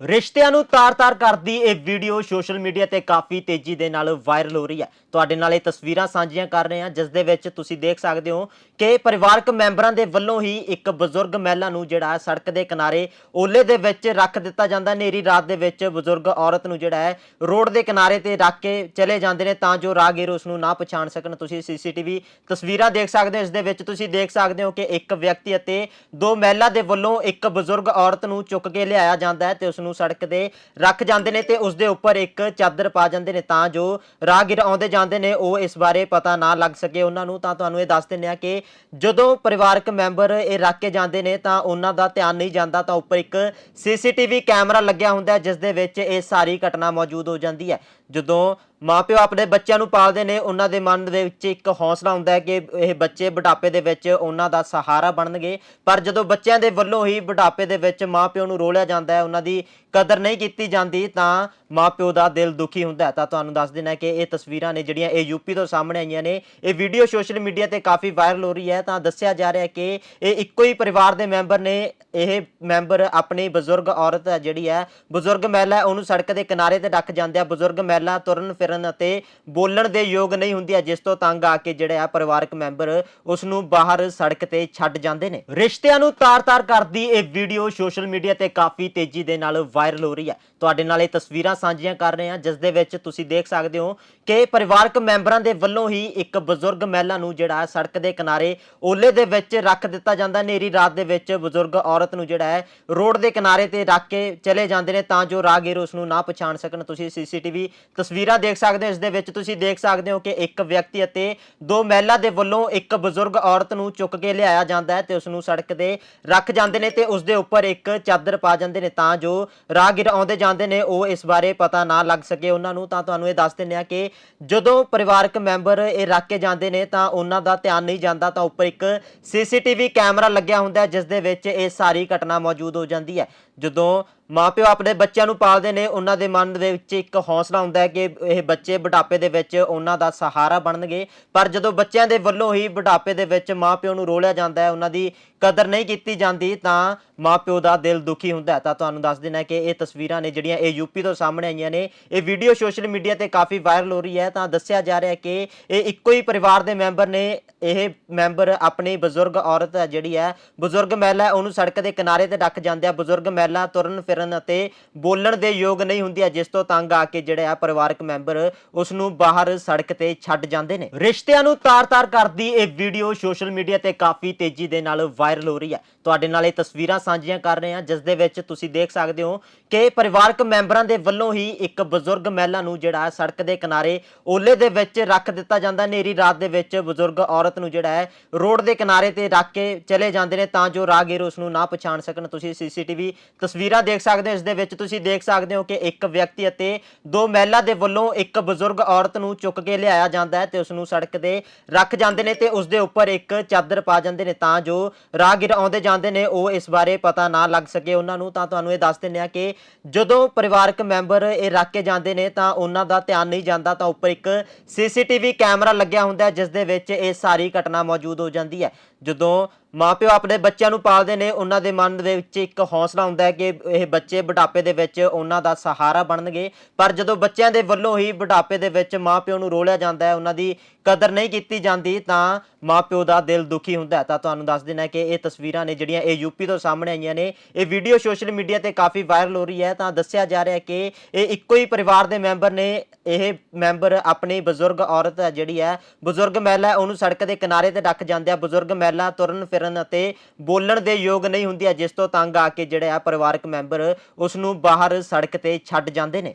ਰਿਸ਼ਤਿਆਂ ਨੂੰ ਤਾਰ-ਤਾਰ ਕਰਦੀ ਇਹ ਵੀਡੀਓ ਸੋਸ਼ਲ ਮੀਡੀਆ ਤੇ ਕਾਫੀ ਤੇਜ਼ੀ ਦੇ ਨਾਲ ਵਾਇਰਲ ਹੋ ਰਹੀ ਹੈ। ਤੁਹਾਡੇ ਨਾਲ ਇਹ ਤਸਵੀਰਾਂ ਸਾਂਝੀਆਂ ਕਰ ਰਹੇ ਹਾਂ, ਜਿਸ ਦੇ ਵਿੱਚ ਤੁਸੀਂ ਦੇਖ ਸਕਦੇ ਹੋ ਕਿ ਪਰਿਵਾਰਕ ਮੈਂਬਰਾਂ ਦੇ ਵੱਲੋਂ ਹੀ ਇੱਕ ਬਜ਼ੁਰਗ ਮਹਿਲਾ ਨੂੰ ਜਿਹੜਾ ਹੈ ਸੜਕ ਦੇ ਕਿਨਾਰੇ ਓਲੇ ਦੇ ਵਿੱਚ ਰੱਖ ਦਿੱਤਾ ਜਾਂਦਾ। ਨੇਰੀ ਰਾਤ ਦੇ ਵਿੱਚ ਬਜ਼ੁਰਗ ਔਰਤ ਨੂੰ ਜਿਹੜਾ ਹੈ ਰੋਡ ਦੇ ਕਿਨਾਰੇ ਤੇ ਰੱਖ ਕੇ ਚਲੇ ਜਾਂਦੇ ਨੇ ਤਾਂ ਜੋ ਰਾਹਗੀਰ ਉਸ ਨੂੰ ਨਾ ਪਛਾਣ ਸਕਣ। ਤੁਸੀਂ ਸੀਸੀਟੀਵੀ ਤਸਵੀਰਾਂ ਦੇਖ ਸਕਦੇ ਹੋ। ਇਸ ਦੇ ਵਿੱਚ ਤੁਸੀਂ ਦੇਖ ਸਕਦੇ ਹੋ ਕਿ ਇੱਕ ਵਿਅਕਤੀ ਅਤੇ ਦੋ ਮਹਿਲਾ ਦੇ ਵੱਲੋਂ ਇੱਕ ਬਜ਼ੁਰਗ ਔਰਤ ਨੂੰ ਚੁੱਕ ਕੇ ਲਿਆਇਆ ਜਾਂਦਾ ਹੈ ਤੇ ਉਸ ਨੂੰ ਸੜਕ ਤੇ ਰੱਖ ਜਾਂਦੇ ਨੇ ਤੇ ਉਸ ਦੇ ਉੱਪਰ ਇੱਕ ਚਾਦਰ ਪਾ ਜਾਂਦੇ ਨੇ ਤਾਂ ਜੋ ਰਾਹਗੀਰ ਆਉਂਦੇ ਜਾਂਦੇ ਨੇ, ਉਹ ਇਸ ਬਾਰੇ ਪਤਾ ਨਾ ਲੱਗ ਸਕੇ ਉਹਨਾਂ ਨੂੰ। ਤਾਂ ਤੁਹਾਨੂੰ ਇਹ ਦੱਸ ਦਿੰਦੇ ਆ ਕਿ ਜਦੋਂ ਪਰਿਵਾਰਕ ਮੈਂਬਰ ਇਹ ਰੱਖ ਕੇ ਜਾਂਦੇ ਨੇ, ਤਾਂ ਉਹਨਾਂ ਦਾ ਧਿਆਨ ਨਹੀਂ ਜਾਂਦਾ, ਤਾਂ ਉੱਪਰ ਇੱਕ ਸੀਸੀਟੀਵੀ ਕੈਮਰਾ ਲੱਗਿਆ ਹੁੰਦਾ ਹੈ, ਜਿਸ ਦੇ ਵਿੱਚ ਇਹ ਸਾਰੀ ਘਟਨਾ ਮੌਜੂਦ ਹੋ ਜਾਂਦੀ ਹੈ। ਜਦੋਂ ਮਾਪਿਓ ਆਪਣੇ ਬੱਚਿਆਂ ਨੂੰ ਪਾਲਦੇ ਨੇ, ਉਹਨਾਂ ਦੇ ਮਨ ਦੇ ਵਿੱਚ ਇੱਕ ਹੌਸਲਾ ਹੁੰਦਾ ਹੈ ਕਿ ਇਹ ਬੱਚੇ ਬੁਢਾਪੇ ਦੇ ਵਿੱਚ ਉਹਨਾਂ ਦਾ ਸਹਾਰਾ ਬਣਨਗੇ। ਪਰ ਜਦੋਂ ਬੱਚਿਆਂ ਦੇ ਵੱਲੋਂ ਹੀ ਬੁਢਾਪੇ ਦੇ ਵਿੱਚ ਮਾਪਿਓ ਨੂੰ ਰੋਲਿਆ ਜਾਂਦਾ ਹੈ, ਉਹਨਾਂ ਦੀ ਕਦਰ ਨਹੀਂ ਕੀਤੀ ਜਾਂਦੀ, ਤਾਂ ਮਾਪਿਓ ਦਾ ਦਿਲ ਦੁਖੀ ਹੁੰਦਾ ਤਾਂ ਤੁਹਾਨੂੰ ਦੱਸ ਦੇਣਾ ਕਿ ਇਹ ਤਸਵੀਰਾਂ ਨੇ ਜਿਹੜੀਆਂ ਇਹ ਯੂਪੀ ਤੋਂ ਸਾਹਮਣੇ ਆਈਆਂ ਨੇ। ਇਹ ਵੀਡੀਓ ਸੋਸ਼ਲ ਮੀਡੀਆ ਤੇ ਕਾਫੀ ਵਾਇਰਲ ਹੋ ਰਹੀ ਹੈ। ਤਾਂ ਦੱਸਿਆ ਜਾ ਰਿਹਾ ਕਿ ਇਹ ਇੱਕੋ ਹੀ ਪਰਿਵਾਰ ਦੇ ਮੈਂਬਰ ਨੇ। ਇਹ ਮੈਂਬਰ ਆਪਣੀ ਬਜ਼ੁਰਗ ਔਰਤ ਹੈ, ਜਿਹੜੀ ਹੈ, ਬਜ਼ੁਰਗ ਮਹਿਲਾ ਉਹਨੂੰ ਸੜਕ ਦੇ ਕਿਨਾਰੇ ਤੇ ਰੱਖ ਜਾਂਦੇ ਆ। ਬਜ਼ੁਰਗ ਮਹਿਲਾ ਤੁਰਨ ਫਿਰਨ ਅਤੇ ਬੋਲਣ ਦੇ ਯੋਗ ਨਹੀਂ ਹੁੰਦੀ ਹੈ, ਜਿਸ ਤੋਂ ਤੰਗ ਆ ਕੇ ਜਿਹੜੇ ਆ ਪਰਿਵਾਰਕ ਮੈਂਬਰ ਉਸ ਨੂੰ ਬਾਹਰ ਸੜਕ ਤੇ ਛੱਡ ਜਾਂਦੇ ਨੇ। ਰਿਸ਼ਤਿਆਂ ਨੂੰ ਤਾਰ-ਤਾਰ ਕਰਦੀ ਇਹ ਵੀਡੀਓ ਸੋਸ਼ਲ ਮੀਡੀਆ ਤੇ ਕਾਫੀ ਤੇਜ਼ੀ ਦੇ ਨਾਲ ਵਾਇਰਲ ਹੋ ਰਹੀ ਹੈ। ਤੁਹਾਡੇ ਨਾਲ ਇਹ ਤਸਵੀਰਾਂ ਸਾਂਝੀਆਂ ਕਰ ਰਹੇ ਹਾਂ, ਜਿਸ ਦੇ ਵਿੱਚ ਤੁਸੀਂ ਦੇਖ ਸਕਦੇ ਹੋ ਕਿ ਪਰਿਵਾਰਕ ਮੈਂਬਰਾਂ ਦੇ ਵੱਲੋਂ ਹੀ ਇੱਕ ਬਜ਼ੁਰਗ ਮਹਿਲਾ ਨੂੰ ਜਿਹੜਾ ਸੜਕ ਦੇ ਕਿਨਾਰੇ ਓਲੇ ਦੇ ਵਿੱਚ ਰੱਖ ਦਿੱਤਾ ਜਾਂਦਾ ਨੇਰੀ ਰਾਤ ਦੇ ਵਿੱਚ ਬਜ਼ੁਰਗ ਔਰਤ ਨੂੰ ਜਿਹੜਾ ਹੈ ਰੋਡ ਦੇ ਕਿਨਾਰੇ ਤੇ ਰੱਖ ਕੇ ਚਲੇ ਜਾਂਦੇ ਨੇ, ਤਾਂ ਜੋ ਰਾਹਗੀਰ ਉਸ ਨੂੰ ਨਾ ਪਛਾਣ ਸਕਣ। ਤੁਸੀਂ ਸੀਸੀਟੀਵੀ ਤਸਵੀਰਾਂ ਦੇਖ ਸਕਦੇ ਹੋ, ਇਸ ਦੇ ਵਿੱਚ ਤੁਸੀਂ ਦੇਖ ਸਕਦੇ ਹੋ ਕਿ ਇੱਕ ਵਿਅਕਤੀ ਅਤੇ ਦੋ ਮਹਿਲਾ ਦੇ ਵੱਲੋਂ ਇੱਕ ਬਜ਼ੁਰਗ ਔਰਤ ਨੂੰ ਚੁੱਕ ਕੇ ਲਿਆਇਆ ਜਾਂਦਾ ਹੈ ਤੇ ਉਸ ਨੂੰ ਸੜਕ ਤੇ ਰੱਖ ਜਾਂਦੇ ਨੇ ਤੇ ਉਸ ਦੇ ਉੱਪਰ ਇੱਕ ਚਾਦਰ ਪਾ ਜਾਂਦੇ ਨੇ ਤਾਂ ਜੋ ਰਾਹਗੀਰ ਆਉਂਦੇ ਜਾਂਦੇ ਨੇ, ਉਹ ਇਸ ਬਾਰੇ ਪਤਾ ਨਾ ਲੱਗ ਸਕੇ ਉਹਨਾਂ ਨੂੰ। ਤਾਂ ਤੁਹਾਨੂੰ ਇਹ ਦੱਸ ਦਿੰਦੇ ਆ ਕਿ ਜਦੋਂ ਪਰਿਵਾਰਕ ਮੈਂਬਰ ਇਹ ਰੱਖ ਕੇ ਜਾਂਦੇ ਨੇ ਤਾਂ ਉਹਨਾਂ ਦਾ ਧਿਆਨ ਨਹੀਂ ਜਾਂਦਾ, ਤਾਂ ਉੱਪਰ ਇੱਕ ਸੀਸੀਟੀਵੀ ਕੈਮਰਾ ਲੱਗਿਆ ਹੁੰਦਾ ਜਿਸ ਦੇ ਵਿੱਚ ਇਹ ਸਾਰੀ ਘਟਨਾ ਮੌਜੂਦ ਹੋ ਜਾਂਦੀ ਹੈ। ਜਦੋਂ ਮਾਪਿਓ ਆਪਣੇ ਬੱਚਿਆਂ ਨੂੰ ਪਾਲਦੇ ਨੇ, ਉਹਨਾਂ ਦੇ ਮਨ ਦੇ ਵਿੱਚ ਇੱਕ ਹੌਸਲਾ ਹੁੰਦਾ ਹੈ ਕਿ ਇਹ ਬੱਚੇ ਬੁਢਾਪੇ ਦੇ ਵਿੱਚ ਉਹਨਾਂ ਦਾ ਸਹਾਰਾ ਬਣਨਗੇ। ਪਰ ਜਦੋਂ ਬੱਚਿਆਂ ਦੇ ਵੱਲੋਂ ਹੀ ਬੁਢਾਪੇ ਦੇ ਵਿੱਚ ਮਾਪਿਓ ਨੂੰ ਰੋਲਿਆ ਜਾਂਦਾ ਹੈ, ਉਹਨਾਂ ਦੀ ਕਦਰ ਨਹੀਂ ਕੀਤੀ ਜਾਂਦੀ, ਤਾਂ ਮਾਪਿਓ ਦਾ ਦਿਲ ਦੁਖੀ ਹੁੰਦਾ ਹੈ। ਤਾਂ ਤੁਹਾਨੂੰ ਦੱਸ ਦੇਣਾ ਕਿ ਇਹ ਤਸਵੀਰਾਂ ਨੇ ਜਿਹੜੀਆਂ ਇਹ ਯੂਪੀ ਤੋਂ ਸਾਹਮਣੇ ਆਈਆਂ ਨੇ। ਇਹ ਵੀਡੀਓ ਸੋਸ਼ਲ ਮੀਡੀਆ ਤੇ ਕਾਫੀ ਵਾਇਰਲ ਹੋ ਰਹੀ ਹੈ। ਤਾਂ ਦੱਸਿਆ ਜਾ ਰਿਹਾ ਹੈ ਕਿ ਇਹ ਇੱਕੋ ਹੀ ਪਰਿਵਾਰ ਦੇ ਮੈਂਬਰ ਨੇ। ਇਹ ਮੈਂਬਰ ਆਪਣੀ ਬਜ਼ੁਰਗ ਔਰਤ ਹੈ, ਜਿਹੜੀ ਹੈ, ਬਜ਼ੁਰਗ ਮਹਿਲਾ ਉਹਨੂੰ ਸੜਕ ਦੇ ਕਿਨਾਰੇ ਤੇ ਰੱਖ ਜਾਂਦੇ ਆ। ਬਜ਼ੁਰਗ ਮਹਿਲਾ ਤੁਰਨ ਫਿਰ ਫਿਰਨ ਅਤੇ ਬੋਲਣ ਦੇ ਯੋਗ ਨਹੀਂ ਹੁੰਦੀ ਹੈ ਜਿਸ ਤੋਂ ਤੰਗ ਆ ਕੇ ਜਿਹੜੇ ਆ ਪਰਿਵਾਰਕ ਮੈਂਬਰ ਉਸ ਨੂੰ ਬਾਹਰ ਸੜਕ ਤੇ ਛੱਡ ਜਾਂਦੇ ਨੇ। ਰਿਸ਼ਤਿਆਂ ਨੂੰ ਤਾਰ-ਤਾਰ ਕਰਦੀ ਇਹ ਵੀਡੀਓ ਸੋਸ਼ਲ ਮੀਡੀਆ ਤੇ ਕਾਫੀ ਤੇਜ਼ੀ ਦੇ ਨਾਲ ਵਾਇਰਲ ਹੋ ਰਹੀ ਹੈ ਤੁਹਾਡੇ ਨਾਲ ਇਹ ਤਸਵੀਰਾਂ ਸਾਂਝੀਆਂ ਕਰ ਰਹੇ ਹਾਂ, ਜਿਸ ਦੇ ਵਿੱਚ ਤੁਸੀਂ ਦੇਖ ਸਕਦੇ ਹੋ ਕਿ ਪਰਿਵਾਰਕ ਮੈਂਬਰਾਂ ਦੇ ਵੱਲੋਂ ਹੀ ਇੱਕ ਬਜ਼ੁਰਗ ਮਹਿਲਾ ਨੂੰ ਜਿਹੜਾ ਹੈ ਸੜਕ ਦੇ ਕਿਨਾਰੇ ਓਲੇ ਦੇ ਵਿੱਚ ਰੱਖ ਦਿੱਤਾ ਜਾਂਦਾ ਨੇਰੀ ਰਾਤ ਦੇ ਵਿੱਚ ਬਜ਼ੁਰਗ ਔਰਤ ਨੂੰ ਜਿਹੜਾ ਹੈ ਰੋਡ ਦੇ ਕਿਨਾਰੇ ਤੇ ਰੱਖ ਕੇ ਚਲੇ ਜਾਂਦੇ ਨੇ ਤਾਂ ਜੋ ਰਾਹਗੀਰ ਉਸ ਨੂੰ ਨਾ ਪਛਾਣ ਸਕਣ। ਤੁਸੀਂ ਸੀਸੀਟੀਵੀ ਤਸਵੀਰਾਂ ਦੇਖ ਸਕਦੇ ਹੋ। ਇਸ ਦੇ ਵਿੱਚ ਤੁਸੀਂ ਦੇਖ ਸਕਦੇ ਹੋ ਕਿ ਇੱਕ ਵਿਅਕਤੀ ਅਤੇ ਦੋ ਮਹਿਲਾ ਦੇ ਵੱਲੋਂ ਇੱਕ ਬਜ਼ੁਰਗ ਔਰਤ ਨੂੰ ਚੁੱਕ ਕੇ ਲਿਆਇਆ ਜਾਂਦਾ ਹੈ ਤੇ ਉਸ ਨੂੰ ਸੜਕ ਦੇ ਰੱਖ ਜਾਂਦੇ ਨੇ ਤੇ ਉਸ ਦੇ ਉੱਪਰ ਇੱਕ ਚਾਦਰ ਪਾ ਜਾਂਦੇ ਨੇ ਤਾਂ ਜੋ ਰਾਹਗੀਰ ਆਉਂਦੇ ਜਾਂਦੇ ਨੇ, ਉਹ ਇਸ ਬਾਰੇ ਪਤਾ ਨਾ ਲੱਗ ਸਕੇ ਉਹਨਾਂ ਨੂੰ, ਤਾਂ ਤੁਹਾਨੂੰ ਇਹ ਦੱਸ ਦਿੰਦੇ ਆ ਕਿ ਜਦੋਂ ਪਰਿਵਾਰਕ ਮੈਂਬਰ ਇਹ ਰੱਖ ਕੇ ਜਾਂਦੇ ਨੇ, ਤਾਂ ਉਹਨਾਂ ਦਾ ਧਿਆਨ ਨਹੀਂ ਜਾਂਦਾ, ਤਾਂ ਉੱਪਰ ਇੱਕ ਸੀਸੀਟੀਵੀ ਕੈਮਰਾ ਲੱਗਿਆ ਹੁੰਦਾ ਹੈ, ਜਿਸ ਦੇ ਵਿੱਚ ਇਹ ਸਾਰੀ ਘਟਨਾ ਮੌਜੂਦ ਹੋ ਜਾਂਦੀ ਹੈ। ਜਦੋਂ ਮਾਪਿਓ ਆਪਣੇ ਬੱਚਿਆਂ ਨੂੰ ਪਾਲਦੇ ਨੇ, ਉਹਨਾਂ ਦੇ ਮਨ ਦੇ ਵਿੱਚ ਇੱਕ ਹੌਸਲਾ ਹੁੰਦਾ ਹੈ ਕਿ ਇਹ ਬੱਚੇ ਬੁਢਾਪੇ ਦੇ ਵਿੱਚ ਉਹਨਾਂ ਦਾ ਸਹਾਰਾ ਬਣਨਗੇ। ਪਰ ਜਦੋਂ ਬੱਚਿਆਂ ਦੇ ਵੱਲੋਂ ਹੀ ਬੁਢਾਪੇ ਦੇ ਵਿੱਚ ਮਾਪਿਓ ਨੂੰ ਰੋਲਿਆ ਜਾਂਦਾ ਹੈ, ਉਹਨਾਂ ਦੀ ਕਦਰ ਨਹੀਂ ਕੀਤੀ ਜਾਂਦੀ, ਤਾਂ ਮਾਪਿਓ ਦਾ ਦਿਲ ਦੁਖੀ ਹੁੰਦਾ ਤਾਂ ਤੁਹਾਨੂੰ ਦੱਸ ਦੇਣਾ ਕਿ ਇਹ ਤਸਵੀਰਾਂ ਨੇ ਜਿਹੜੀਆਂ ਇਹ ਯੂਪੀ ਤੋਂ ਸਾਹਮਣੇ ਆਈਆਂ ਨੇ। ਇਹ ਵੀਡੀਓ ਸੋਸ਼ਲ ਮੀਡੀਆ ਤੇ ਕਾਫੀ ਵਾਇਰਲ ਹੋ ਰਹੀ ਹੈ। ਤਾਂ ਦੱਸਿਆ ਜਾ ਰਿਹਾ ਕਿ ਇਹ ਇੱਕੋ ਹੀ ਪਰਿਵਾਰ ਦੇ ਮੈਂਬਰ ਨੇ। ਇਹ ਮੈਂਬਰ ਆਪਣੀ ਬਜ਼ੁਰਗ ਔਰਤ ਹੈ, ਜਿਹੜੀ ਹੈ, ਬਜ਼ੁਰਗ ਮਹਿਲਾ ਉਹਨੂੰ ਸੜਕ ਦੇ ਕਿਨਾਰੇ ਤੇ ਰੱਖ ਜਾਂਦੇ ਆ। ਬਜ਼ੁਰਗ ਮਹਿਲਾ ਤੁਰਨ ਕਰਨ ਅਤੇ ਬੋਲਣ ਦੇ ਯੋਗ ਨਹੀਂ ਹੁੰਦੀ ਹੈ ਜਿਸ ਤੋਂ ਤੰਗ ਆ ਕੇ ਜਿਹੜੇ ਆ ਪਰਿਵਾਰਕ ਮੈਂਬਰ ਉਸ ਨੂੰ ਬਾਹਰ ਸੜਕ ਤੇ ਛੱਡ ਜਾਂਦੇ ਨੇ।